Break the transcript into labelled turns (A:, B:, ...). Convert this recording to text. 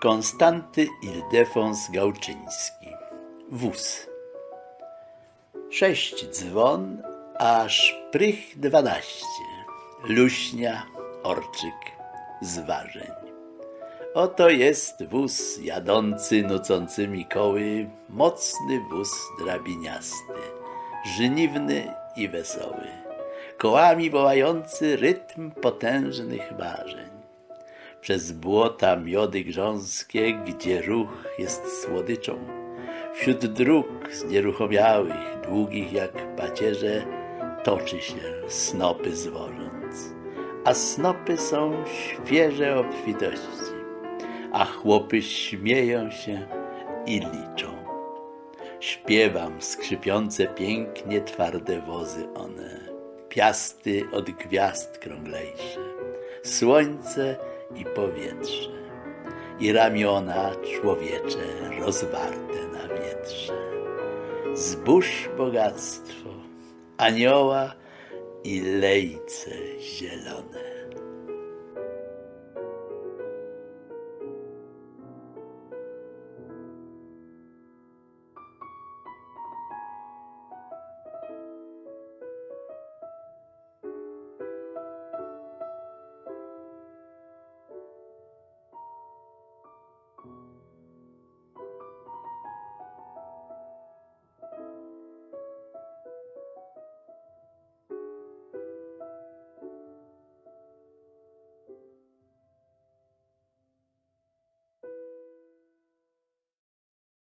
A: Konstanty Ildefons Gałczyński. Wóz. Sześć dzwon, aż prych dwanaście. Luśnia, orczyk, zważeń Oto jest wóz jadący nucącymi koły Mocny wóz drabiniasty. Żniwny i wesoły. Kołami wołający rytm potężnych marzeń przez błota miody grząskie, gdzie ruch jest słodyczą. Wśród dróg znieruchomiałych, długich jak pacierze, toczy się snopy zwożąc. A snopy są świeże obfitości, a chłopy śmieją się i liczą. Śpiewam skrzypiące pięknie twarde wozy one, piasty od gwiazd krąglejsze, słońce i powietrze, i ramiona człowiecze rozwarte na wietrze. Zbóż bogactwo, anioła i lejce zielone.